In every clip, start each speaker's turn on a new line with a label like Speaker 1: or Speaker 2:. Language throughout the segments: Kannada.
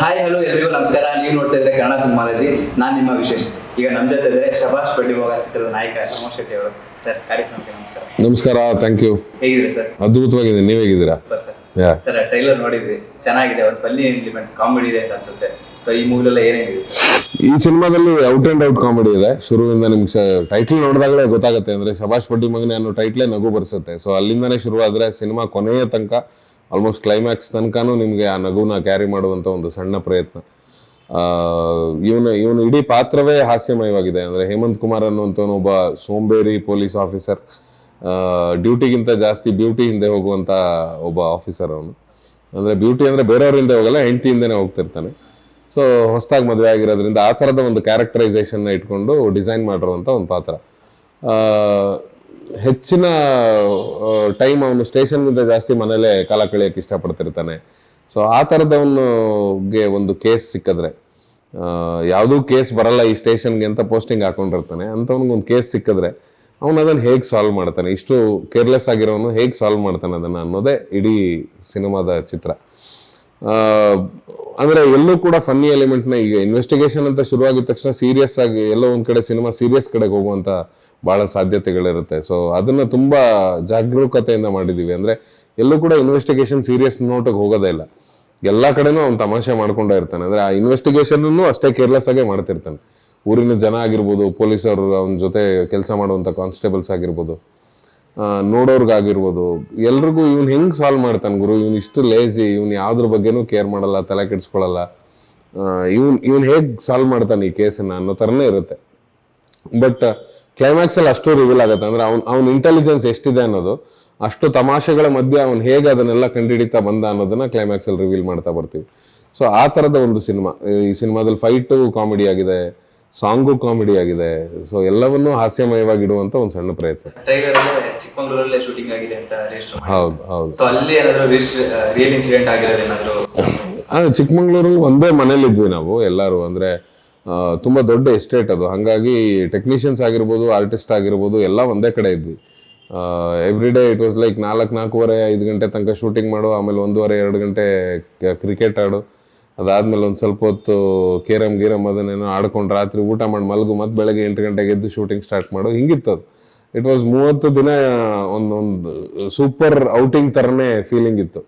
Speaker 1: ಹಾಯ್ ಹಲೋ ಎಲ್ರಿಗೂ ನಮಸ್ಕಾರ. ನೀವು ನೋಡ್ತಾ ಇದ್ರೆ ಕನ್ನಡ ಸಿನಿಮಾಲಜಿ. ನಾನು ನಿಮ್ಮ ವಿಶೇಷ್. ಈಗ ನಮ್ಮ ಜೊತೆ ಇದ್ರೆ ಶಭಾಷ್ ಹೋಗ ಚಿತ್ರದ ನಾಯಕ ರಮೇಶ್ ಶೆಟ್ಟಿ ಅವರು. ಸರ್ ಕಾರ್ಯಕ್ರಮಕ್ಕೆ ನಮಸ್ಕಾರ.
Speaker 2: ನಮಸ್ಕಾರ ಥ್ಯಾಂಕ್ ಯು
Speaker 1: ಹೇಗಿದ್ರೆ ಸರ್?
Speaker 2: ಅದ್ಭುತವಾಗಿದೆ ನೀವು ಹೇಗಿದ್ದೀರಾ?
Speaker 1: Super sir. ಟ್ರೈಲರ್ ನೋಡಿದ್ವಿ. ಚೆನ್ನಾಗಿದೆ. ಒಂದು ಫನ್ನಿ ಎಲಿಮೆಂಟ್ ಕಾಮಿಡಿ ಇದೆ ಅಂತ ಅನ್ಸುತ್ತೆ. ಸೊ ಈ ಮೂವಿಲೆಲ್ಲ ಏನೇನಿದೆ ಸರ್?
Speaker 2: ಈ ಸಿನಿಮಾದಲ್ಲಿ ಔಟ್ ಅಂಡ್ ಔಟ್ ಕಾಮಿಡಿ ಇದೆ. ಶುರುವಿಂದ ನಿಮ್ಗೆ ಟೈಟ್ಲ್ ನೋಡಿದಾಗಲೇ ಗೊತ್ತಾಗುತ್ತೆ. ಅಂದ್ರೆ ಶಬಾಷ್ ಪಟ್ಟಿ ಮಗನೆ ಅನ್ನೋ ಟೈಟ್ಲೇ ನಗು ಬರ್ಸುತ್ತೆ. ಸೊ ಅಲ್ಲಿಂದನೇ ಶುರುವಾದ್ರೆ ಸಿನಿಮಾ ಕೊನೆಯ ತನಕ ಆಲ್ಮೋಸ್ಟ್ ಕ್ಲೈಮ್ಯಾಕ್ಸ್ ತನಕನೂ ನಿಮಗೆ ಆ ನಗುನ ಕ್ಯಾರಿ ಮಾಡುವಂಥ ಒಂದು ಸಣ್ಣ ಪ್ರಯತ್ನ. ಇವನು ಇವನು ಇಡೀ ಪಾತ್ರವೇ ಹಾಸ್ಯಮಯವಾಗಿದೆ. ಅಂದರೆ ಹೇಮಂತ್ ಕುಮಾರ್ ಅನ್ನುವಂಥವನು ಒಬ್ಬ ಸೋಂಬೇರಿ ಪೊಲೀಸ್ ಆಫೀಸರ್ ಡ್ಯೂಟಿಗಿಂತ ಜಾಸ್ತಿ ಬ್ಯೂಟಿ ಹಿಂದೆ ಹೋಗುವಂಥ ಒಬ್ಬ ಆಫೀಸರ್ ಅವನು. ಅಂದರೆ ಬ್ಯೂಟಿ ಅಂದರೆ ಬೇರೆಯವ್ರ ಹಿಂದೆ ಹೋಗಲ್ಲ, ಹೆಂಡತಿ ಹಿಂದೆನೇ ಹೋಗ್ತಿರ್ತಾನೆ. ಸೊ ಹೊಸದಾಗಿ ಮದುವೆ ಆಗಿರೋದ್ರಿಂದ ಆ ಥರದ ಒಂದು ಕ್ಯಾರೆಕ್ಟರೈಸೇಷನ್ನ ಇಟ್ಕೊಂಡು ಡಿಸೈನ್ ಮಾಡಿರುವಂಥ ಒಂದು ಪಾತ್ರ. ಹೆಚ್ಚಿನ ಟೈಮ್ ಅವನು ಸ್ಟೇಷನ್ಗಿಂತ ಜಾಸ್ತಿ ಮನೇಲೆ ಕಾಲ ಕಳಿಯಕ್ಕೆ ಇಷ್ಟಪಡ್ತಿರ್ತಾನೆ. ಸೊ ಆ ಥರದವನಿಗೆ ಒಂದು ಕೇಸ್ ಸಿಕ್ಕಿದ್ರೆ ಯಾವುದೂ ಕೇಸ್ ಬರಲ್ಲ ಈ ಸ್ಟೇಷನ್ಗೆ ಅಂತ ಪೋಸ್ಟಿಂಗ್ ಹಾಕೊಂಡಿರ್ತಾನೆ. ಅಂಥವ್ನಿಗೊಂದು ಕೇಸ್ ಸಿಕ್ಕಿದ್ರೆ, ಅವನು ಅದನ್ನು ಹೇಗೆ ಸಾಲ್ವ್ ಮಾಡ್ತಾನೆ? ಇಷ್ಟು ಕೇರ್ಲೆಸ್ ಆಗಿರೋನು ಹೇಗೆ ಸಾಲ್ವ್ ಮಾಡ್ತಾನೆ ಅದನ್ನು ಅನ್ನೋದೇ ಇಡೀ ಸಿನಿಮಾದ ಚಿತ್ರ. ಅಂದ್ರೆ ಎಲ್ಲೂ ಕೂಡ ಫನ್ನಿ ಎಲಿಮೆಂಟ್ನ ಈಗ ಇನ್ವೆಸ್ಟಿಗೇಷನ್ ಅಂತ ಶುರುವಾಗಿದ ತಕ್ಷಣ ಸೀರಿಯಸ್ ಆಗಿ ಎಲ್ಲೋ ಒಂದ್ ಕಡೆ ಸಿನಿಮಾ ಸೀರಿಯಸ್ ಕಡೆಗೆ ಹೋಗುವಂತ ಬಹಳ ಸಾಧ್ಯತೆಗಳಿರುತ್ತೆ. ಸೊ ಅದನ್ನ ತುಂಬಾ ಜಾಗರೂಕತೆಯಿಂದ ಮಾಡಿದೀವಿ. ಅಂದ್ರೆ ಎಲ್ಲೂ ಕೂಡ ಇನ್ವೆಸ್ಟಿಗೇಷನ್ ಸೀರಿಯಸ್ ನೋಟಿಗೆ ಹೋಗೋದೇ ಇಲ್ಲ. ಎಲ್ಲಾ ಕಡೆನೂ ಅವ್ನು ತಮಾಷೆ ಮಾಡ್ಕೊಂಡೇ ಇರ್ತಾನೆ. ಅಂದ್ರೆ ಆ ಇನ್ವೆಸ್ಟಿಗೇಷನ್ ಅಷ್ಟೇ ಕೇರ್ಲೆಸ್ ಆಗೇ ಮಾಡ್ತಿರ್ತಾನೆ. ಊರಿನ ಜನ ಆಗಿರ್ಬೋದು, ಪೊಲೀಸರು ಅವನ ಜೊತೆ ಕೆಲಸ ಮಾಡುವಂತ ಕಾನ್ಸ್ಟೇಬಲ್ಸ್ ಆಗಿರ್ಬೋದು. ನೋಡೋರ್ಗಾಗಿರ್ಬೋದು. ಎಲ್ರಿಗೂ ಇವ್ನು ಹೆಂಗ್ ಸಾಲ್ವ್ ಮಾಡ್ತಾನೆ ಗುರು? ಇವ್ನು ಇಷ್ಟು ಲೇಜಿ ಇವ್ನು ಯಾವ್ದ್ರ ಬಗ್ಗೆನೂ ಕೇರ್ ಮಾಡಲ್ಲ, ತಲೆ ಕೆಡಿಸ್ಕೊಳಲ್ಲ. ಇವ್ನು ಇವ್ನು ಹೇಗೆ ಸಾಲ್ವ್ ಮಾಡ್ತಾನೆ ಈ ಕೇಸನ್ನ ಅನ್ನೋ ಥರನೇ ಇರುತ್ತೆ. ಬಟ್ ಕ್ಲೈಮ್ಯಾಕ್ಸ್ ಅಲ್ಲಿ ಅಷ್ಟು ರಿವೀಲ್ ಆಗುತ್ತೆ. ಅಂದ್ರೆ ಅವ್ನ ಅವ್ನ ಇಂಟೆಲಿಜೆನ್ಸ್ ಎಷ್ಟಿದೆ ಅನ್ನೋದು, ಅಷ್ಟು ತಮಾಷೆಗಳ ಮಧ್ಯೆ ಅವ್ನು ಹೇಗೆ ಅದನ್ನೆಲ್ಲ ಕಂಡುಹಿಡಿತಾ ಬಂದ ಅನ್ನೋದನ್ನ ಕ್ಲೈಮ್ಯಾಕ್ಸ್ ಅಲ್ಲಿ ರಿವೀಲ್ ಮಾಡ್ತಾ ಬರ್ತೀವಿ. ಸೊ ಆ ಥರದ ಒಂದು ಸಿನಿಮಾ, ಈ ಸಿನಿಮಾದಲ್ಲಿ ಫೈಟು ಕಾಮಿಡಿ ಆಗಿದೆ. ಸಾಂಗು ಕಾಮಿಡಿ ಆಗಿದೆ. ಸೊ ಎಲ್ಲವನ್ನೂ ಹಾಸ್ಯಮಯವಾಗಿಡುವಂತ ಒಂದು ಸಣ್ಣ ಪ್ರಯತ್ನ.
Speaker 1: ಚಿಕ್ಕಮಂಗ್ಳೂರಲ್ಲೇ ಶೂಟಿಂಗ್ ಆಗಿದೆ ಅಂತ
Speaker 2: ಹೌದು ಹೌದು.
Speaker 1: ಸೊ ಅಲ್ಲಿ ಏನಾದ್ರು ರಿಯಲ್ ಇನ್ಸಿಡೆಂಟ್
Speaker 2: ಚಿಕ್ಕಮಂಗ್ಳೂರಲ್ಲಿ ಒಂದೇ ಮನೇಲಿದ್ವಿ ನಾವು ಎಲ್ಲರೂ. ಅಂದ್ರೆ ತುಂಬಾ ದೊಡ್ಡ ಎಸ್ಟೇಟ್ ಅದು. ಹಾಗಾಗಿ ಟೆಕ್ನಿಷಿಯನ್ಸ್ ಆಗಿರ್ಬೋದು ಆರ್ಟಿಸ್ಟ್ ಆಗಿರ್ಬೋದು ಎಲ್ಲ ಒಂದೇ ಕಡೆ ಇದ್ವಿ. Every day it was like ನಾಲ್ಕು ನಾಲ್ಕೂವರೆ ಐದು ಗಂಟೆ ತನಕ ಶೂಟಿಂಗ್ ಮಾಡು ಆಮೇಲೆ ಒಂದೂವರೆ ಎರಡು ಗಂಟೆ ಕ್ರಿಕೆಟ್ ಆಡು. ಅದಾದ್ಮೇಲೆ ಒಂದು ಸ್ವಲ್ಪ ಹೊತ್ತು ಕೇರಮ್ ಗೀರಮ್ ಅದನ್ನೇನೋ ಆಡ್ಕೊಂಡು ರಾತ್ರಿ ಊಟ ಮಾಡಿ ಮಲಗು, ಮತ್ತೆ ಬೆಳಗ್ಗೆ ಎಂಟು ಗಂಟೆಗೆ ಎದ್ದು ಶೂಟಿಂಗ್ ಸ್ಟಾರ್ಟ್ ಮಾಡೋ ಹಿಂಗಿತ್ತು ಅದು. ಇಟ್ ವಾಸ್ ಮೂವತ್ತು ದಿನ ಒಂದೊಂದು ಸೂಪರ್ ಔಟಿಂಗ್ ಥರನೇ ಫೀಲಿಂಗ್ ಇತ್ತು.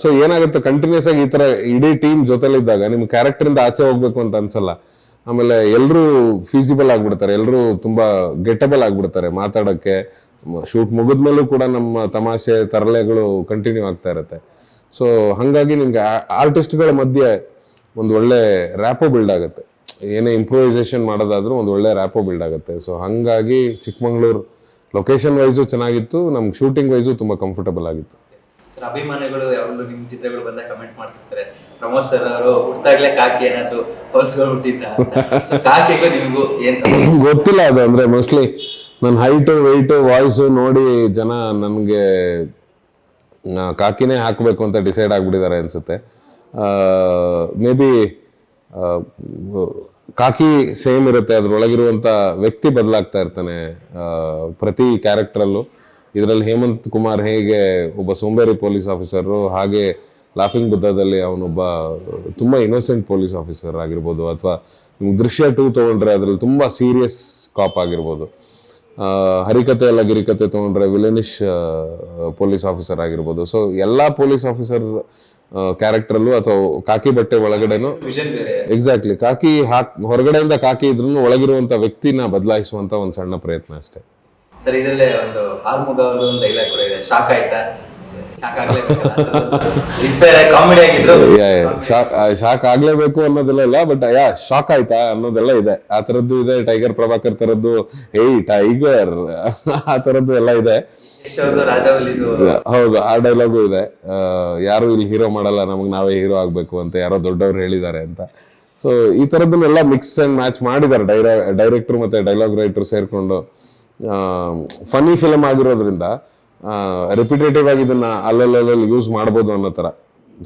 Speaker 2: ಸೊ ಏನಾಗುತ್ತೆ ಕಂಟಿನ್ಯೂಸ್ ಆಗಿ ಈ ತರ ಇಡೀ ಟೀಮ್ ಜೊತೆಲಿದ್ದಾಗ ನಿಮ್ಮ ಕ್ಯಾರೆಕ್ಟರ್ ಇಂದ ಆಚೆ ಹೋಗ್ಬೇಕು ಅಂತ ಅನ್ಸಲ್ಲ. ಆಮೇಲೆ ಎಲ್ಲರೂ ಫೀಸಿಬಲ್ ಆಗ್ಬಿಡ್ತಾರೆ ಎಲ್ಲರೂ ತುಂಬಾ ಗೆಟಬಲ್ ಆಗ್ಬಿಡ್ತಾರೆ ಮಾತಾಡೋಕ್ಕೆ. ಶೂಟ್ ಮುಗಿದ್ಮೇಲೂ ಕೂಡ ನಮ್ಮ ತಮಾಷೆ, ತರಲೆಗಳು ಕಂಟಿನ್ಯೂ ಆಗ್ತಾ ಇರುತ್ತೆ. ಸೊ ಹಂಗಾಗಿ ನಿಮ್ಗೆ ಆರ್ಟಿಸ್ಟ್ಗಳ ಮಧ್ಯೆ ಒಂದು ಒಳ್ಳೆ ರ್ಯಾಪೋ ಬಿಲ್ಡ್ ಆಗುತ್ತೆ. ಏನೇ ಇಂಪ್ರೂವೈಸೇಷನ್ ಮಾಡೋದಾದ್ರೂ ಒಂದು ಒಳ್ಳೆ ರ್ಯಾಪೋ ಬಿಲ್ಡ್ ಆಗುತ್ತೆ. ಸೊ ಹಂಗಾಗಿ ಚಿಕ್ಕಮಂಗ್ಳೂರು ಲೊಕೇಶನ್ ವೈಸು ಚೆನ್ನಾಗಿತ್ತು ನಮ್ಗೆ ಶೂಟಿಂಗ್ ವೈಸು ತುಂಬಾ ಕಂಫರ್ಟಬಲ್ ಆಗಿತ್ತು.
Speaker 1: ಸರ್ ಅಭಿಮಾನಿಗಳು ಯಾವಾಗಲೂ ನಿಮ್ಮ ಚಿತ್ರಗಳು ಬಂದಾಗ ಕಮೆಂಟ್ ಮಾಡ್ತಿರ್ತಾರೆ. ಪ್ರಮೋದ್ ಸರ್ ಅವರು ಕಾಕಿ ಏನಾದ್ರು ನಿಮಗೂ ಏನು?
Speaker 2: ಗೊತ್ತಿಲ್ಲ ಅದು ಅಂದ್ರೆ ಮೋಸ್ಟ್ಲಿ ನನ್ನ ಹೈಟು ವೆಯ್ಟು ವಾಯ್ಸು ನೋಡಿ ಜನ ನನಗೆ ಕಾಕಿನೇ ಹಾಕಬೇಕು ಅಂತ ಡಿಸೈಡ್ ಆಗಿಬಿಟ್ಟಿದ್ದಾರೆ ಅನಿಸುತ್ತೆ. ಮೇ ಬಿ ಕಾಕಿ ಸೇಮ್ ಇರುತ್ತೆ. ಅದರೊಳಗಿರುವಂಥ ವ್ಯಕ್ತಿ ಬದಲಾಗ್ತಾ ಇರ್ತಾನೆ ಪ್ರತಿ ಕ್ಯಾರೆಕ್ಟ್ರಲ್ಲೂ ಇದರಲ್ಲಿ ಹೇಮಂತ್ ಕುಮಾರ್ ಹೇಗೆ ಒಬ್ಬ ಸೋಂಬೇರಿ ಪೊಲೀಸ್ ಆಫೀಸರು ಹಾಗೆ ಲಾಫಿಂಗ್ ಬುದ್ಧದಲ್ಲಿ ಅವನೊಬ್ಬ, ತುಂಬ ಇನ್ನೋಸೆಂಟ್ ಪೊಲೀಸ್ ಆಫೀಸರ್ ಆಗಿರ್ಬೋದು, ಅಥವಾ ದೃಶ್ಯ ಟೂ ತೊಗೊಂಡ್ರೆ ಅದರಲ್ಲಿ ತುಂಬ ಸೀರಿಯಸ್ ಕಾಪ್ ಆಗಿರ್ಬೋದು. ಹರಿಕತೆ ಅಲ್ಲ ಗಿರಿಕತೆ ತೊಗೊಂಡ್ರೆ ವಿಲನಿಶ್ ಪೊಲೀಸ್ ಆಫೀಸರ್ ಆಗಿರ್ಬೋದು. ಸೊ ಎಲ್ಲ ಪೊಲೀಸ್ ಆಫೀಸರ್ ಕ್ಯಾರೆಕ್ಟರಲ್ಲೂ ಅಥವಾ ಕಾಕಿ ಬಟ್ಟೆ ಒಳಗಡೆನೂ ಎಕ್ಸಾಕ್ಟ್ಲಿ ಕಾಕಿ ಹಾಕ್ ಹೊರಗಡೆಯಿಂದ ಕಾಕಿ ಇದ್ರೂ ಒಳಗಿರುವಂತ ವ್ಯಕ್ತಿನ ಬದಲಾಯಿಸುವಂತ ಒಂದು ಸಣ್ಣ ಪ್ರಯತ್ನ ಅಷ್ಟೇ.
Speaker 1: ಸರ್ ಇದರಲ್ಲೇ ಒಂದು ಆರ್ಮುಗ ಒಂದು ಡೈಲಾಗ್ ಕೂಡ ಇದೆ. ಶಾಕ್ ಆಯ್ತಾ? ಶಾಕ್
Speaker 2: ಆಗ್ಲೇಬೇಕು ಅನ್ನೋದೆಲ್ಲ ಇಲ್ಲ ಬಟ್ ಯಾ ಶಾಕ್ ಆಯ್ತಾ ಅನ್ನೋದೆಲ್ಲ ಇದೆ. ಆ ತರದ್ದು ಇದೆ ಟೈಗರ್ ಪ್ರಭಾಕರ್ ತರದ್ದು ಏಯ್ ಟೈಗರ್ ಆ ತರದ್ದು ಎಲ್ಲ ಇದೆ. ಹೌದು ಆ ಡೈಲಾಗು ಇದೆ. ಯಾರು ಇಲ್ಲಿ ಹೀರೋ ಮಾಡಲ್ಲ ನಮಗೆ ನಾವೇ ಹೀರೋ ಆಗ್ಬೇಕು ಅಂತ ಯಾರೋ ದೊಡ್ಡವ್ರು ಹೇಳಿದ್ದಾರೆ ಅಂತ. ಸೊ ಈ ತರದ್ದನ್ನೆಲ್ಲ ಮಿಕ್ಸ್ ಅಂಡ್ ಮ್ಯಾಚ್ ಮಾಡಿದ್ದಾರೆ ಡೈರ ಡೈರೆಕ್ಟರ್ ಮತ್ತೆ ಡೈಲಾಗ್ ರೈಟರ್ ಸೇರ್ಕೊಂಡು. ಫನ್ನಿ ಫಿಲಮ್ ಆಗಿರೋದ್ರಿಂದ ರಿಪಿಟೇಟಿವ್ ಆಗಿ ಇದನ್ನ ಅಲ್ಲಲ್ಲಲ್ಲಿ ಯೂಸ್ ಮಾಡ್ಬೋದು ಅನ್ನೋ ತರ.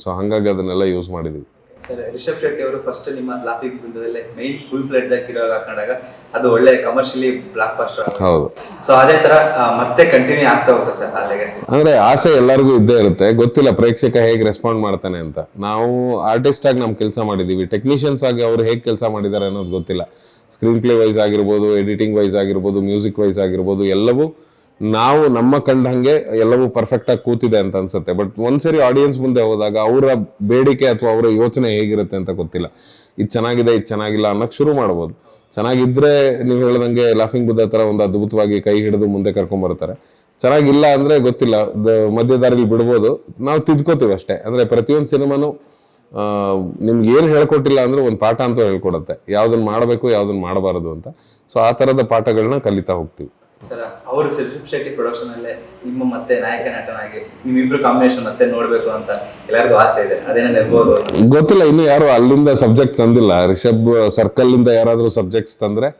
Speaker 2: ಸೊ ಹಂಗಾಗಿ ಅದನ್ನೆಲ್ಲ ಯೂಸ್ ಮಾಡಿದೀವಿ.
Speaker 1: ಸರ್ ರಿಷಬ್ ಶೆಟ್ಟಿ ಅವರು ಫಸ್ಟ್ ನಿಮ್ಮ ಲಾಫಿಂಗ್ ಬೃಂದದಲ್ಲೇ ಮೈನ್ ಫುಲ್ ಫ್ಲೆಡ್ಜ್ ಆಗಿರೋ ಹಾಕೊಂಡಾಗ ಅದು ಒಳ್ಳೆ ಕಮರ್ಷಿಯಲಿ ಬ್ಲಾಕ್ ಬಾಸ್ಟರ್
Speaker 2: ಹೌದು.
Speaker 1: ಸೊ ಅದೇ ತರ ಮತ್ತೆ ಕಂಟಿನ್ಯೂ ಆಗ್ತಾ ಹೋಗುತ್ತೆ ಸರ್ ಆ ಲೆಗಸಿ
Speaker 2: ಅಂದ್ರೆ ಆಸೆ ಎಲ್ಲರಿಗೂ ಇದ್ದೇ ಇರುತ್ತೆ. ಗೊತ್ತಿಲ್ಲ ಪ್ರೇಕ್ಷಕ ಹೇಗೆ ರೆಸ್ಪಾಂಡ್ ಮಾಡ್ತಾನೆ ಅಂತ. ನಾವು ಆರ್ಟಿಸ್ಟ್ ಆಗಿ ನಮ್ಮ ಕೆಲಸ ಮಾಡಿದೀವಿ. ಟೆಕ್ನಿಷಿಯನ್ಸ್ ಆಗಿ ಅವ್ರು ಹೇಗೆ ಕೆಲಸ ಮಾಡಿದ್ದಾರೆ ಅನ್ನೋದು ಗೊತ್ತಿಲ್ಲ. ಸ್ಕ್ರೀನ್ ಪ್ಲೇ ವೈಸ್ ಆಗಿರ್ಬೋದು ಎಡಿಟಿಂಗ್ ವೈಸ್ ಆಗಿರ್ಬೋದು ಮ್ಯೂಸಿಕ್ ವೈಸ್ ಆಗಿರ್ಬೋದು ಎಲ್ಲವೂ ನಾವು ನಮ್ಮ ಕಂಡಂಗೆ ಎಲ್ಲವೂ ಪರ್ಫೆಕ್ಟ್ ಆಗಿ ಕೂತಿದೆ ಅಂತ ಅನ್ಸುತ್ತೆ. ಬಟ್ ಒಂದ್ಸರಿ ಆಡಿಯನ್ಸ್ ಮುಂದೆ ಹೋದಾಗ ಅವರ ಬೇಡಿಕೆ ಅಥವಾ ಅವರ ಯೋಚನೆ ಹೇಗಿರುತ್ತೆ ಅಂತ ಗೊತ್ತಿಲ್ಲ. ಇದು ಚೆನ್ನಾಗಿದೆ, ಇದು ಚೆನ್ನಾಗಿಲ್ಲ ಅನ್ನೋಕೆ ಶುರು ಮಾಡ್ಬೋದು. ಚೆನ್ನಾಗಿದ್ರೆ ನೀವು ಹೇಳ್ದಂಗೆ ಲಾಫಿಂಗ್ ಬುದ್ಧ ಥರ ಒಂದು ಅದ್ಭುತವಾಗಿ ಕೈ ಹಿಡಿದು ಮುಂದೆ ಕರ್ಕೊಂಡ್ ಬರ್ತಾರೆ ಚೆನ್ನಾಗಿಲ್ಲ ಅಂದರೆ ಗೊತ್ತಿಲ್ಲ. ದ- ಮಧ್ಯದಾರಿಲಿ ಬಿಡ್ಬೋದು. ನಾವು ತಿದ್ಕೋತೀವಿ ಅಷ್ಟೇ. ಅಂದರೆ ಪ್ರತಿಯೊಂದು ಸಿನಿಮಾನು ನಿಮ್ಗೆ ಏನು ಹೇಳ್ಕೊಟ್ಟಿಲ್ಲ ಅಂದರೆ ಒಂದು ಪಾಠ ಅಂತೂ ಹೇಳ್ಕೊಡತ್ತೆ. ಯಾವುದನ್ನು ಮಾಡಬೇಕು ಯಾವುದನ್ನು ಮಾಡಬಾರದು ಅಂತ. ಸೊ ಆ ಥರದ ಪಾಠಗಳನ್ನ ಕಲಿತಾ ಹೋಗ್ತೀವಿ.
Speaker 1: ಸರ್ ಅವರು ರಿಷಬ್ ಶೆಟ್ಟಿ ಪ್ರೊಡಕ್ಷನ್ ಅಲ್ಲೇ ನಿಮ್ಮ ಮತ್ತೆ ನಾಯಕ ನಟನಾಗಿ ನಿಮ್ಮಿಬ್ರು ಕಾಂಬಿನೇಷನ್ ಮತ್ತೆ ನೋಡ್ಬೇಕು ಅಂತ ಎಲ್ಲರಿಗೂ ಆಸೆ ಇದೆ. ಅದೇನೋ ನೆರಬಹುದು
Speaker 2: ಗೊತ್ತಿಲ್ಲ ಇನ್ನು ಯಾರು ಅಲ್ಲಿಂದ ಸಬ್ಜೆಕ್ಟ್ ತಂದಿಲ್ಲ. ರಿಷಬ್ ಸರ್ಕಲ್ ಇಂದ ಯಾರಾದರೂ ಸಬ್ಜೆಕ್ಟ್ಸ್ ತಂದ್ರೆ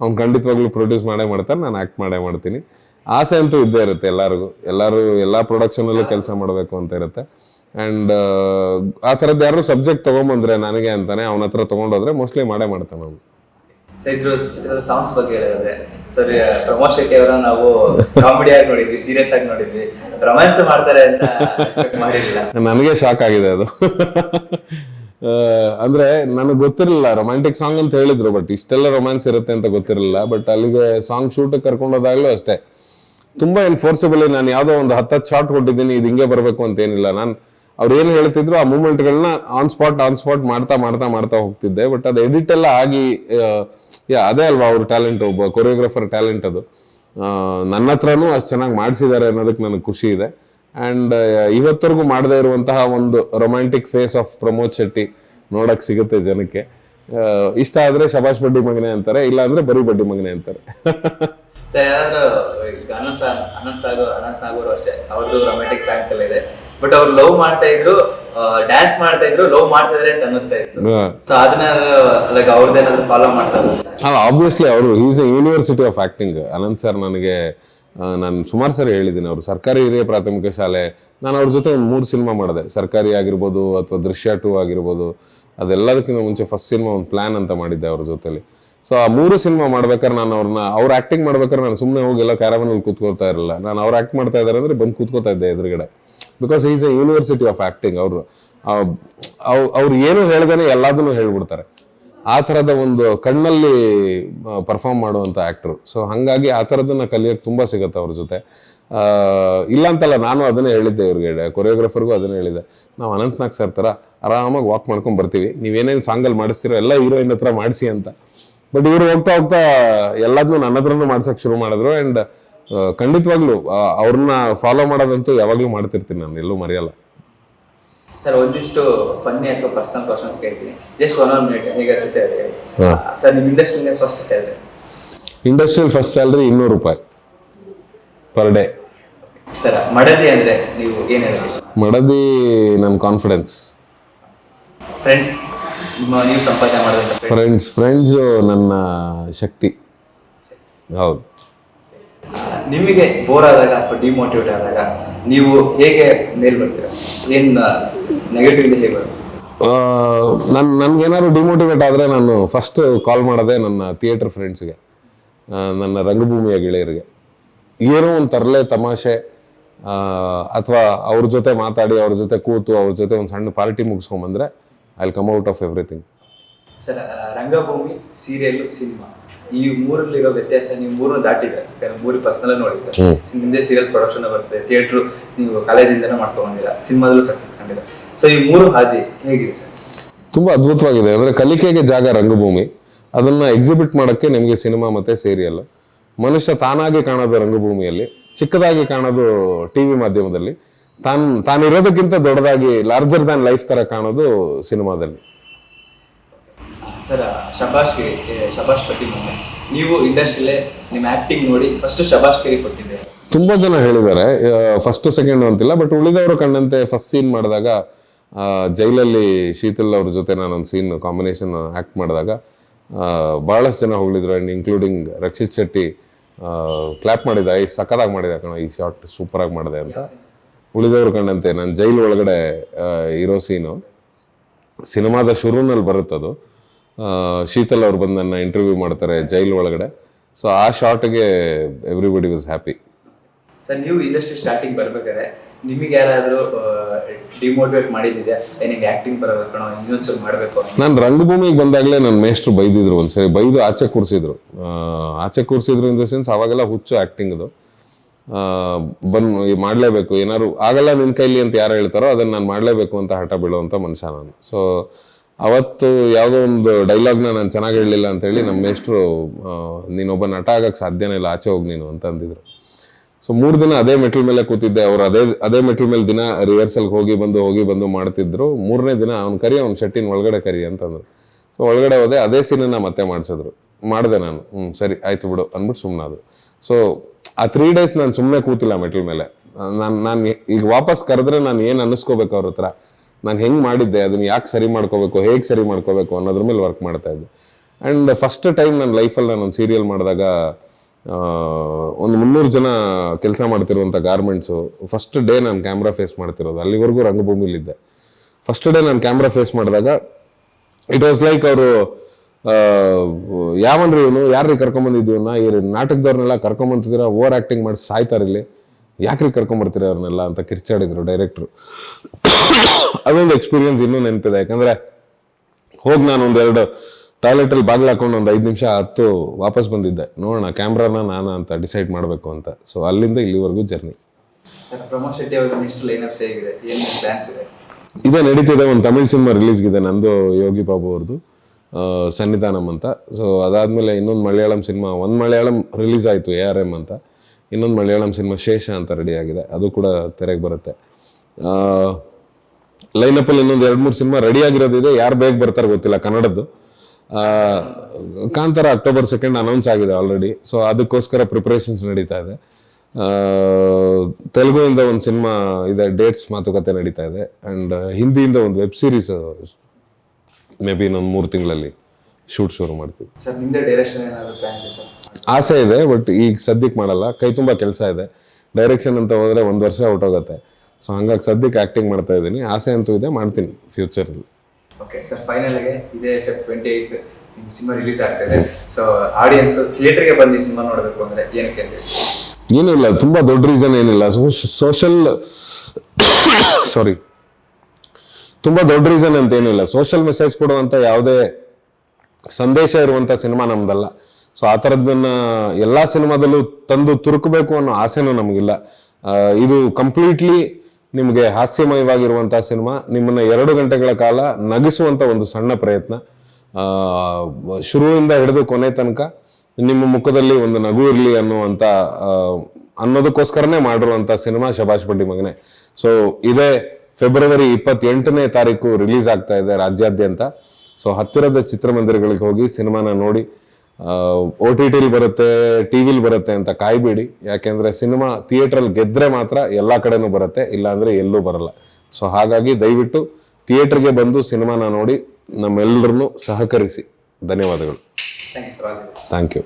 Speaker 2: ಅವ್ನು ಖಂಡಿತವಾಗ್ಲೂ ಪ್ರೊಡ್ಯೂಸ್ ಮಾಡೇ ಮಾಡ್ತಾನೆ ನಾನು ಆಕ್ಟ್ ಮಾಡೇ ಮಾಡ್ತೀನಿ. ಆಸೆ ಅಂತೂ ಇದ್ದೇ ಇರುತ್ತೆ ಎಲ್ಲರಿಗೂ. ಎಲ್ಲರೂ ಎಲ್ಲ ಪ್ರೊಡಕ್ಷನ್ ಅಲ್ಲೂ ಕೆಲಸ ಮಾಡಬೇಕು ಅಂತ ಇರುತ್ತೆ. ಅಂಡ್ ಆ ಥರದ್ದು ಯಾರು ಸಬ್ಜೆಕ್ಟ್ ತೊಗೊಂಬಂದ್ರೆ ನನಗೆ ಅಂತಾನೆ ಅವನ ಹತ್ರ ತೊಗೊಂಡೋದ್ರೆ ಮೋಸ್ಟ್ಲಿ ಮಾಡೇ ಮಾಡ್ತಾನೆ ಅವನು.
Speaker 1: ಸೊ ಚಿತ್ರದ ಸಾಂಗ್ಸ್ ಬಗ್ಗೆ ಹೇಳೋದ್ರೆ ಸರಿ, ಪ್ರಮೋದ್ ಶೆಟ್ಟಿ ಅವರ ನಾವು ಕಾಮಿಡಿ ಆಗಿ ನೋಡಿದ್ವಿ ಸೀರಿಯಸ್ ಆಗಿ ನೋಡಿದ್ವಿ. ರೊಮ್ಯಾನ್ಸ್ ಮಾಡ್ತಾರೆ ಅಂತ ಮಾಡಿರ್ಲಿಲ್ಲ.
Speaker 2: ನನಗೆ ಶಾಕ್ ಆಗಿದೆ ಅದು. ಅಂದ್ರೆ ನನಗೆ ಗೊತ್ತಿರಲಿಲ್ಲ ರೊಮ್ಯಾಂಟಿಕ್ ಸಾಂಗ್ ಅಂತ ಹೇಳಿದ್ರು ಬಟ್ ಇಷ್ಟೆಲ್ಲ ರೊಮ್ಯಾನ್ಸ್ ಇರುತ್ತೆ ಅಂತ ಗೊತ್ತಿರಲಿಲ್ಲ ಬಟ್ ಅಲ್ಲಿಗೆ ಸಾಂಗ್ ಶೂಟ್ ಕರ್ಕೊಂಡೋದಾಗ್ಲೂ ಅಷ್ಟೇ. ತುಂಬಾ ಎನ್ಫೋರ್ಸಬಲ್ ನಾನು ಯಾವುದೋ ಒಂದು ಹತ್ತತ್ತು ಶಾರ್ಟ್ ಕೊಟ್ಟಿದ್ದೀನಿ, ಇದು ಹಿಂಗೆ ಬರಬೇಕು ಅಂತ ಏನಿಲ್ಲ. ನಾನು ಅವ್ರು ಏನು ಹೇಳ್ತಿದ್ರು, ಆ ಮೂಮೆಂಟ್ಗಳನ್ನ ಆನ್ ಸ್ಪಾಟ್ ಆನ್ ಸ್ಪಾಟ್ ಮಾಡ್ತಾ ಮಾಡ್ತಾ ಮಾಡ್ತಾ ಹೋಗ್ತಿದ್ದೆ ಬಟ್ ಅದು ಎಡಿಟ್ ಎಲ್ಲ ಆಗಿ ಯಾ, ಅದೇ ಅಲ್ವಾ ಅವ್ರ ಟ್ಯಾಲೆಂಟ್ ಒಬ್ಬ ಕೊರಿಯೋಗ್ರಾಫರ್ ಟ್ಯಾಲೆಂಟ್ ಅದು. ನನ್ನ ಹತ್ರನೂ ಅಷ್ಟು ಚೆನ್ನಾಗಿ ಮಾಡಿಸಿದ್ದಾರೆ ಅನ್ನೋದಕ್ಕೆ ನನಗೆ ಖುಷಿ ಇದೆ. ಆ್ಯಂಡ್ ಇವತ್ತರೆಗೂ ಮಾಡದೇ ಇರುವಂತಹ ಒಂದು romantic face of Pramod Shetty ನೋಡಕ್ ಸಿಗುತ್ತೆ ಜನಕ್ಕೆ. ಇಷ್ಟ ಆದರೆ ಶಬಾಷ್ ಬಡ್ಡಿ ಮಗನೆ ಅಂತಾರೆ, ಇಲ್ಲ ಅಂದರೆ ಬರೀ ಬಡ್ಡಿ ಮಗನೆ ಅಂತಾರೆ.
Speaker 1: ಸರ್, ಯಾರಾದರೂ ಅನಂತ್ ಸಾಗರ್ ಅನಂತ್ ಸಾಗು ಅನಂತ್ ನಾಗೂರು ಅಷ್ಟೇ ಅವ್ರದ್ದು ರೊಮ್ಯಾಂಟಿಕ್ ಸಾಂಗ್ಸ್ ಎಲ್ಲ ಇದೆ. ಬಟ್ ಅವ್ರು ಲವ್ ಮಾಡ್ತಾ ಇದ್ರು ಡ್ಯಾನ್ಸ್ ಮಾಡ್ತಾ ಇದ್ರು ಲವ್ ಮಾಡ್ತಾ ಇದ್ರೆ ಅಂತ ಅನ್ನಿಸ್ತಾ ಇತ್ತು. ಸೊ ಅದನ್ನ ಲೈಕ್ ಅವ್ರದ್ದೇನಾದ್ರು ಫಾಲೋ ಮಾಡ್ತಾ
Speaker 2: ಆಬ್ವಿಯಸ್ಲಿ ಅವರು is a university of acting Anant sir ನನಗೆ ನಾನು ಸುಮಾರು ಸರಿ ಹೇಳಿದ್ದೀನಿ ಅವರು ಸರ್ಕಾರಿ ಹಿರಿಯ ಪ್ರಾಥಮಿಕ ಶಾಲೆ ನಾನು ಅವ್ರ ಜೊತೆ ಒಂದು ಮೂರು ಸಿನಿಮಾ ಮಾಡಿದೆ. ಸರ್ಕಾರಿ ಆಗಿರ್ಬೋದು ಅಥವಾ ದೃಶ್ಯ ಟೂ ಆಗಿರ್ಬೋದು. ಅದೆಲ್ಲದಕ್ಕಿಂತ ಮುಂಚೆ ಫಸ್ಟ್ ಸಿನಿಮಾ ಒಂದು ಪ್ಲಾನ್ ಅಂತ ಮಾಡಿದ್ದೆ ಅವ್ರ ಜೊತೆಲಿ. ಸೊ ಆ ಮೂರು ಸಿನಿಮಾ ಮಾಡ್ಬೇಕಾದ್ರೆ ನಾನು ಅವ್ರನ್ನ ಅವ್ರು ಆಕ್ಟಿಂಗ್ ಮಾಡ್ಬೇಕಾದ್ರೆ ನಾನು ಸುಮ್ಮನೆ ಹೋಗಿ ಎಲ್ಲ ಕ್ಯಾರವನಲ್ಲಿ ಕೂತ್ಕೊಳ್ತಾ ಇರಲಿಲ್ಲ. ನಾನು ಅವ್ರು ಆಕ್ಟ್ ಮಾಡ್ತಾ ಇದ್ದಾರೆ ಅಂದರೆ ಬಂದು ಕೂತ್ಕೋತಾ ಇದ್ದೆ ಎದುರುಗಡೆ. Because is a university of acting ಅವರು. ಅವ್ರು ಏನು ಹೇಳ್ದೇನೆ ಎಲ್ಲದನ್ನು ಹೇಳ್ಬಿಡ್ತಾರೆ. ಆ ಥರದ ಒಂದು ಕಣ್ಣಲ್ಲಿ ಪರ್ಫಾರ್ಮ್ ಮಾಡುವಂಥ ಆ್ಯಕ್ಟ್ರು ಸೊ ಹಾಗಾಗಿ ಆ ಥರದನ್ನು ಕಲಿಯೋಕ್ಕೆ ತುಂಬ ಸಿಗುತ್ತೆ ಅವ್ರ ಜೊತೆ. ಇಲ್ಲ ಅಂತಲ್ಲ, ನಾನು ಅದನ್ನೇ ಹೇಳಿದ್ದೆ ಇವ್ರಿಗೆ. ಕೊರಿಯೋಗ್ರಾಫರ್ಗೂ ಅದನ್ನೇ ಹೇಳಿದ್ದೆ. ನಾವು ಅನಂತ್ನಾಗ್ ಸರ್ ಥರ ಆರಾಮಾಗಿ ವಾಕ್ ಮಾಡ್ಕೊಂಡು ಬರ್ತೀವಿ. ನೀವೇನೇನು ಸಾಂಗಲ್ಲಿ ಮಾಡಿಸ್ತೀರೋ ಎಲ್ಲ ಹೀರೋಯಿನ್ ಹತ್ರ ಮಾಡಿಸಿ ಅಂತ. ಬಟ್ ಇವರು ಹೋಗ್ತಾ ಹೋಗ್ತಾ ಎಲ್ಲದನ್ನೂ ನನ್ನ ಹತ್ರನೂ ಮಾಡ್ಸೋಕೆ ಶುರು ಮಾಡಿದ್ರು. ಆ್ಯಂಡ್ ಖಂಡಿತವಾಗ್ಲೂ ಅವ್ರನ್ನ ಫಾಲೋ ಮಾಡೋದಂತೂ ಯಾವಾಗಲೂ ಮಾಡ್ತಿರ್ತೀನಿ ನಾನು ಎಲ್ಲೂ ಮರೆಯಲ್ಲ.
Speaker 1: ಸರ್ ಒಂದಿಷ್ಟು ಫನ್ನಿ ಅಥವಾ ಪರ್ಸನಲ್ ಕ್ವಶನ್ಸ್ ಕೇಳ್ತೀನಿ. ಜಸ್ಟ್ ಒನ್ ಒನ್ ಮಿನಿಟ್ ಈಗ ಅನ್ಸುತ್ತೆ ಅದು
Speaker 2: ಹಾ.
Speaker 1: ಸರ್ ನಿಮ್ಮ ಇಂಡಸ್ಟ್ರಿಯಿಂದ first salary
Speaker 2: industrial first salary ಇನ್ನೂರು ರೂಪಾಯಿ ಪರ್ ಡೇ
Speaker 1: ಸರ್ ಮಡದಿ ಅಂದ್ರೆ ನೀವು ಏನು ಹೇಳಿ
Speaker 2: ಮಡದಿ ನನ್ನ ಕಾನ್ಫಿಡೆನ್ಸ್
Speaker 1: ಫ್ರೆಂಡ್ಸ್ ನೀವು ಸಂಪಾದನೆ ಮಾಡಬೇಕು
Speaker 2: ಫ್ರೆಂಡ್ಸ್ ಫ್ರೆಂಡ್ಸ್ ನನ್ನ ಶಕ್ತಿ. ಹೌದು.
Speaker 1: ನಿಮಗೆ ಬೋರ್ ಆದಾಗ ಅಥವಾ ಡಿಮೋಟಿವೇಟ್ ಆದಾಗ ನೀವು ಹೇಗೆ ಮೇಲ್ ಬರ್ತೀರಾ? ಏನ್ ನೆಗೆಟಿವ್ ಹೇಗೆ ಬರುತ್ತೆ?
Speaker 2: ನನ್ನ ನನ್ಗೇನಾದ್ರು ಡಿಮೋಟಿವೇಟ್ ಆದರೆ ನಾನು ಫಸ್ಟ್ ಕಾಲ್ ಮಾಡೋದೇ ನನ್ನ ಥಿಯೇಟರ್ ಫ್ರೆಂಡ್ಸ್ಗೆ ನನ್ನ ರಂಗಭೂಮಿಯ ಗೆಳೆಯರಿಗೆ. ಏನೋ ಒಂದು ತರಲೆ ತಮಾಷೆ ಅಥವಾ ಅವ್ರ ಜೊತೆ ಮಾತಾಡಿ ಅವ್ರ ಜೊತೆ ಕೂತು ಅವ್ರ ಜೊತೆ ಒಂದು ಸಣ್ಣ party ಮುಗಿಸ್ಕೊಂಬಂದ್ರೆ I come out of everything
Speaker 1: sir ರಂಗಭೂಮಿ ಸೀರಿಯಲ್ ಸಿನಿಮಾ ಈ ಮೂರಲ್ಲಿರೋ ವ್ಯತ್ಯಾಸ ನೀವು ಮೂರನ್ನು ದಾಟಿದ್ರೆ ಯಾಕಂದ್ರೆ ಮೂರು ಪರ್ಸನಲ್ ನೋಡಿದ್ರೆ. ಹಿಂದೆ ಸೀರಿಯಲ್ ಪ್ರೊಡಕ್ಷನ್ ಬರ್ತದೆ ಥಿಯೇಟ್ರು ನೀವು ಕಾಲೇಜಿಂದನೇ ಮಾಡ್ಕೊಂಡಿಲ್ಲ ಸಿನಿಮಾದಲ್ಲೂ ಸಕ್ಸಸ್ ಕಂಡಿಲ್ಲ. ಸೊ ಈ ಮೂರು ಹಾದಿ ಹೇಗಿದೆ ಸರ್?
Speaker 2: ತುಂಬಾ ಅದ್ಭುತವಾಗಿದೆ. ಅಂದರೆ ಕಲಿಕೆಗೆ ಜಾಗ ರಂಗಭೂಮಿ. ಅದನ್ನ ಎಕ್ಸಿಬಿಟ್ ಮಾಡೋಕ್ಕೆ ನಿಮಗೆ ಸಿನಿಮಾ ಮತ್ತೆ ಸೀರಿಯಲ್ ಮನುಷ್ಯ ತಾನಾಗಿ ಕಾಣೋದು ರಂಗಭೂಮಿಯಲ್ಲಿ ಚಿಕ್ಕದಾಗಿ ಕಾಣೋದು ಟಿ ವಿ ಮಾಧ್ಯಮದಲ್ಲಿ. ತಾನು ತಾನಿರೋದಕ್ಕಿಂತ ದೊಡ್ಡದಾಗಿ ಲಾರ್ಜರ್ ದ್ಯಾನ್ ಲೈಫ್ ತರ ಕಾಣೋದು ಸಿನಿಮಾದಲ್ಲಿ.
Speaker 1: ಸರ್ ಶಬಾಷ್ ಗಿರಿ ಏ, ಶಬಾಷ್ ಪತಿ ನೀವು ಇಂಡಸ್ಟ್ರಿಯಲ್ಲೇ ನಿಮ್ಮ ಆಕ್ಟಿಂಗ್ ನೋಡಿ ಫಸ್ಟ್ ಶಬಾಷ್ ಗಿರಿ ಕೊಟ್ಟಿದ್ದೆ.
Speaker 2: ತುಂಬ ಜನ ಹೇಳಿದ್ದಾರೆ ಫಸ್ಟ್ ಸೆಕೆಂಡ್ ಅಂತಿಲ್ಲ ಬಟ್ ಉಳಿದವರು ಕಂಡಂತೆ ಫಸ್ಟ್ ಸೀನ್ ಮಾಡಿದಾಗ ಜೈಲಲ್ಲಿ ಶೀತಲ್ ಅವ್ರ ಜೊತೆ ನಾನೊಂದು ಸೀನ್ ಕಾಂಬಿನೇಷನ್ ಆ್ಯಕ್ಟ್ ಮಾಡಿದಾಗ ಭಾಳಷ್ಟು ಜನ ಹೊಗಳಿದ್ರು and including Rakshit Shetty clap ಮಾಡಿದ ಈ ಸಖತ್ತಾಗಿ ಮಾಡಿದೆ ಕಣ ಈ ಶಾರ್ಟ್ ಸೂಪರಾಗಿ ಮಾಡಿದೆ ಅಂತ. ಉಳಿದವರು ಕಂಡಂತೆ ನಾನು ಜೈಲ್ ಒಳಗಡೆ ಇರೋ ಸೀನು ಸಿನಿಮಾದ ಶುರುನಲ್ಲಿ ಬರುತ್ತದು. ಶೀತಲ್ ಅವ್ರು ಬಂದು ನನ್ನ ಇಂಟರ್ವ್ಯೂ ಮಾಡ್ತಾರೆ ಜೈಲ್ ಒಳಗಡೆ. ಸೊ ಆ ಶಾರ್ಟ್ಗೆ ಎವ್ರಿಬಡಿ ವಾಸ್ ಹ್ಯಾಪಿ
Speaker 1: ಸರ್ ನೀವು ಇಂಡಸ್ಟ್ರಿ ಸ್ಟಾರ್ಟಿಂಗ್ ಬರ್ಬೇಕಾದ್ರೆ ನಿಮಗೆ ಯಾರಾದರೂ ಡಿಮೋಟಿವೇಟ್ ಮಾಡಿದ್ದಿದೆ ನಿನಗೆ ಆ್ಯಕ್ಟಿಂಗ್ ಬರಬೇಕು ಇನ್ನೊಂದು ಸ್ವಲ್ಪ ಮಾಡಬೇಕು
Speaker 2: ನಾನು ರಂಗಭೂಮಿಗೆ ಬಂದಾಗಲೇ ನನ್ನ ಮೇಷ್ಟ್ರು ಬೈದಿದ್ರು ಒಂದ್ಸರಿ ಬೈದು ಆಚೆ ಕೂರಿಸಿದ್ರು. ಆಚೆ ಕೂರಿಸಿದ್ರು ಇನ್ ದ ಸೆನ್ಸ್ ಅವಾಗೆಲ್ಲ ಹುಚ್ಚು ಆ್ಯಕ್ಟಿಂಗ್ದು ಬಂದು ಮಾಡಲೇಬೇಕು ಏನಾದ್ರು ಆಗಲ್ಲ ನಿನ್ನ ಕೈಲಿ ಅಂತ ಯಾರು ಹೇಳ್ತಾರೋ ಅದನ್ನು ನಾನು ಮಾಡಲೇಬೇಕು ಅಂತ ಹಠ ಬೀಳುವಂಥ ಮನುಷ್ಯ ನಾನು. ಸೊ ಅವತ್ತು ಯಾವುದೋ ಒಂದು ಡೈಲಾಗ್ನ ನಾನು ಚೆನ್ನಾಗಿ ಹೇಳಲಿಲ್ಲ ಅಂತೇಳಿ ನಮ್ಮ ಮೇಷ್ಟ್ರು ನೀನೊಬ್ಬ ನಟ ಆಗಕ್ಕೆ ಸಾಧ್ಯನೇ ಇಲ್ಲ, ಆಚೆ ಹೋಗಿ ನೀನು ಅಂತ ಅಂದಿದ್ರು. ಸೊ ಮೂರು ದಿನ ಅದೇ ಮೆಟ್ಲ್ ಮೇಲೆ ಕೂತಿದ್ದೆ, ಅವ್ರು ಅದೇ ಅದೇ ಮೆಟ್ಲ್ ಮೇಲೆ ದಿನ ರಿಹರ್ಸಲ್ಗೆ ಹೋಗಿ ಬಂದು ಹೋಗಿ ಬಂದು ಮಾಡ್ತಿದ್ರು. ಮೂರನೇ ದಿನ ಅವ್ನು ಕರಿ, ಅವ್ನು ಶೆಟ್ಟಿನ ಒಳಗಡೆ ಕರಿ ಅಂತಂದ್ರು. ಸೊ ಒಳಗಡೆ ಹೋದೆ, ಅದೇ ಸೀನನ್ನ ಮತ್ತೆ ಮಾಡಿಸಿದ್ರು. ಮಾಡಿದೆ ನಾನು ಹ್ಞೂ ಸರಿ, ಆಯ್ತು ಬಿಡು ಅಂದ್ಬಿಟ್ಟು ಸುಮ್ಮನಾದ್ರು ಸೊ ಆ ತ್ರೀ ಡೇಸ್ ನಾನು ಸುಮ್ಮನೆ ಕೂತಿಲ್ಲ ಮೆಟ್ಲ್ ಮೇಲೆ. ನಾನು ನಾನು ಈಗ ವಾಪಸ್ ಕರೆದ್ರೆ ನಾನು ಏನು ಅನ್ನಿಸ್ಕೋಬೇಕು ಅವ್ರ ಹತ್ರ? ನಾನು ಹೆಂಗೆ ಮಾಡಿದ್ದೆ? ಅದನ್ನು ಯಾಕೆ ಸರಿ ಮಾಡ್ಕೋಬೇಕು? ಹೇಗೆ ಸರಿ ಮಾಡ್ಕೋಬೇಕು ಅನ್ನೋದ್ರ ಮೇಲೆ ವರ್ಕ್ ಮಾಡ್ತಾ ಇದ್ದೆ. ಆ್ಯಂಡ್ ಫಸ್ಟ್ ಟೈಮ್ ನನ್ನ ಲೈಫಲ್ಲಿ ನಾನು ಒಂದು ಸೀರಿಯಲ್ ಮಾಡಿದಾಗ ಒಂದು ಮುನ್ನೂರು ಜನ ಕೆಲಸ ಮಾಡ್ತಿರುವಂಥ ಗಾರ್ಮೆಂಟ್ಸು ಫಸ್ಟ್ ಡೇ ನಾನು ಕ್ಯಾಮ್ರಾ ಫೇಸ್ ಮಾಡ್ತಿರೋದು. ಅಲ್ಲಿವರೆಗೂ ರಂಗಭೂಮಿಲಿದ್ದೆ. ಫಸ್ಟ್ ಡೇ ನಾನು ಕ್ಯಾಮ್ರಾ ಫೇಸ್ ಮಾಡಿದಾಗ ಇಟ್ ವಾಸ್ ಲೈಕ್ ಅವರು ಯಾವನ್ರಿ ಇವನು? ಯಾರ್ರಿ ಕರ್ಕೊಂಬಂದಿದ್ದು? ಇವನ್ನ ಈ ನಾಟಕದವ್ರನ್ನೆಲ್ಲ ಕರ್ಕೊಂಬಂತಿದ್ದೀರಾ ಓವರ್ ಆ್ಯಕ್ಟಿಂಗ್ ಮಾಡಿ ಸಾಯ್ತಾರೆ ಇಲ್ಲಿ. ಯಾಕ್ರಿ ಕರ್ಕೊಂಬರ್ತೀರಿ ಅವ್ರನ್ನೆಲ್ಲ ಅಂತ ಕಿರ್ಚಾಡಿದ್ರು ಡೈರೆಕ್ಟ್ರು ಅದೊಂದು ಎಕ್ಸ್ಪೀರಿಯನ್ಸ್ ಇನ್ನೂ ನೆನಪಿದೆ. ಯಾಕಂದ್ರೆ ಹೋಗಿ ನಾನು ಒಂದೆರಡು ಟಾಯ್ಲೆಟಲ್ಲಿ ಬಾಗಿಲು ಹಾಕೊಂಡು ಒಂದು ಐದು ನಿಮಿಷ ಹತ್ತು ವಾಪಸ್ ಬಂದಿದ್ದೆ. ನೋಡೋಣ ಕ್ಯಾಮ್ರಾನ ನಾನು ಅಂತ ಡಿಸೈಡ್ ಮಾಡಬೇಕು ಅಂತ. ಸೊ ಅಲ್ಲಿಂದ ಇಲ್ಲಿವರೆಗೂ ಜರ್ನಿ
Speaker 1: ಇದೆ?
Speaker 2: ನಡೀತಿದೆ. ಒಂದು ತಮಿಳ್ ಸಿನಿಮಾ ರಿಲೀಸ್ಗಿದೆ ನಂದು ಯೋಗಿ ಬಾಬು ಅವ್ರದ್ದು ಸನ್ನಿಧಾನಂ ಅಂತ. ಸೊ ಅದಾದಮೇಲೆ ಇನ್ನೊಂದು ಮಲಯಾಳಂ ಸಿನಿಮಾ ಒಂದು ಮಲಯಾಳಂ ರಿಲೀಸ್ ಆಯಿತು ಎ ಆರ್ ಎಂ ಅಂತ. ಇನ್ನೊಂದು ಮಲಯಾಳಂ ಸಿನಿಮಾ ಶೇಷ ಅಂತ ರೆಡಿ ಆಗಿದೆ. ಅದು ಕೂಡ ತೆರೆಗೆ ಬರುತ್ತೆ. ಲೈನಪ್ಪಲ್ಲಿ ಇನ್ನೊಂದು ಎರಡು ಮೂರು ಸಿನಿಮಾ ರೆಡಿ ಆಗಿರೋದಿದೆ. ಯಾರು ಬೇಗ ಬರ್ತಾರೆ ಗೊತ್ತಿಲ್ಲ ಕನ್ನಡದ್ದು. ಕಾಂತಾರ ಅಕ್ಟೋಬರ್ ಸೆಕೆಂಡ್ ಅನೌನ್ಸ್ ಆಗಿದೆ ಆಲ್ರೆಡಿ ಸೊ ಅದಕ್ಕೋಸ್ಕರ ಪ್ರಿಪ್ರೇಷನ್ಸ್ ನಡೀತಾ ಇದೆ. ಆ, ತೆಲುಗುವಿಂದ ಒಂದು ಸಿನಿಮಾ ಇದೆ ಡೇಟ್ಸ್ ಮಾತುಕತೆ ನಡೀತಾ ಇದೆ. ಆ್ಯಂಡ್ ಹಿಂದಿಯಿಂದ ಒಂದು ವೆಬ್ ಸೀರೀಸ್ ಮೇ ಬಿ ಇನ್ನೊಂದು ಮೂರು ತಿಂಗಳಲ್ಲಿ. ಶೂಟ್ ಶುರು ಮಾಡ್ತೀವಿ.
Speaker 1: ಸರ್ ನಿಮ್ದೇ ಡೈರೆಕ್ಷನ್ ಏನಾದರೂ ಪ್ಲಾನ್ ಇದೆ ಸರ್?
Speaker 2: ಆಸೆ ಇದೆ ಬಟ್ ಈಗ ಸದ್ಯಕ್ಕೆ ಮಾಡಲ್ಲ. ಕೈ ತುಂಬ ಕೆಲಸ ಇದೆ. ಡೈರೆಕ್ಷನ್ ಅಂತ ಹೋದ್ರೆ ಒಂದು ವರ್ಷ ಹೊರಟೋಗುತ್ತೆ. ಸೊ ಹಂಗಾಗಿ ಸದ್ಯಕ್ಕೆ ಆಕ್ಟಿಂಗ್ ಮಾಡ್ತಾ ಇದ್ದೀನಿ. ಆಸೆ ಅಂತೂ ಇದೆ ಮಾಡ್ತೀನಿ ಫ್ಯೂಚರಲ್ಲಿ
Speaker 1: ಓಕೆ ಸರ್ ಫೈನಲ್ಗೆ ಇದೇ ಫೆಬ್ ಟ್ವೆಂಟಿ ಏಯ್ತ್ ನಿಮ್ಮ ಸಿನಿಮಾ ರಿಲೀಸ್ ಆಗ್ತಿದೆ ಸೊ ಆಡಿಯನ್ಸ್ ಥಿಯೇಟರ್ಗೆ ಬಂದು ಈ ಸಿನಿಮಾ ನೋಡಬೇಕು ಅಂದರೆ ಏನಕ್ಕೆ ಅಂತ
Speaker 2: ಏನಿಲ್ಲ ತುಂಬ ದೊಡ್ಡ ರೀಸನ್ ಏನಿಲ್ಲ. ಸೋಷಲ್ ಸಾರಿ ತುಂಬ ದೊಡ್ಡ ರೀಸನ್ ಅಂತ ಏನಿಲ್ಲ. ಸೋಷಲ್ ಮೆಸೇಜ್ ಕೊಡುವಂಥ ಯಾವುದೇ ಸಂದೇಶ ಇರುವಂಥ ಸಿನಿಮಾ ನಮ್ದಲ್ಲ. ಸೊ ಆ ಥರದ್ದನ್ನ ಎಲ್ಲ ಸಿನಿಮಾದಲ್ಲೂ ತಂದು ತುರುಕಬೇಕು ಅನ್ನೋ ಆಸೆನೂ ನಮಗಿಲ್ಲ. ಇದು ಕಂಪ್ಲೀಟ್ಲಿ ನಿಮಗೆ ಹಾಸ್ಯಮಯವಾಗಿರುವಂಥ ಸಿನಿಮಾ. ನಿಮ್ಮನ್ನ ಎರಡು ಗಂಟೆಗಳ ಕಾಲ ನಗಿಸುವಂಥ ಒಂದು ಸಣ್ಣ ಪ್ರಯತ್ನ. ಶುರುವಿಂದ ಹಿಡಿದು ಕೊನೆ ತನಕ ನಿಮ್ಮ ಮುಖದಲ್ಲಿ ಒಂದು ನಗು ಇರಲಿ ಅನ್ನುವಂಥ ಅನ್ನೋದಕ್ಕೋಸ್ಕರನೇ ಮಾಡಿರುವಂಥ ಸಿನಿಮಾ ಶಬಾಷ್ ಬಡ್ಡಿ ಮಗನೆ. ಸೊ ಇದೇ ಫೆಬ್ರವರಿ ಇಪ್ಪತ್ತೆಂಟನೇ ತಾರೀಕು ರಿಲೀಸ್ ಆಗ್ತಾ ಇದೆ ರಾಜ್ಯಾದ್ಯಂತ. ಸೊ ಹತ್ತಿರದ ಚಿತ್ರಮಂದಿರಗಳಿಗೆ ಹೋಗಿ ಸಿನಿಮಾನ ನೋಡಿ ಓ ಟಿ ಟಿಲಿ ಬರುತ್ತೆ ಟಿ ವಿಲಿ ಬರುತ್ತೆ ಅಂತ ಕಾಯ್ಬೇಡಿ. ಯಾಕೆಂದ್ರೆ ಸಿನಿಮಾ ಥಿಯೇಟ್ರಲ್ಲಿ ಗೆದ್ರೆ ಮಾತ್ರ ಎಲ್ಲ ಕಡೆನೂ ಬರುತ್ತೆ ಇಲ್ಲಾಂದರೆ ಎಲ್ಲೂ ಬರಲ್ಲ. ಸೊ ಹಾಗಾಗಿ ದಯವಿಟ್ಟು ಥಿಯೇಟ್ರಿಗೆ ಬಂದು ಸಿನಿಮಾನ ನೋಡಿ ನಮ್ಮೆಲ್ಲರನ್ನು ಸಹಕರಿಸಿ. ಧನ್ಯವಾದಗಳು. Thank you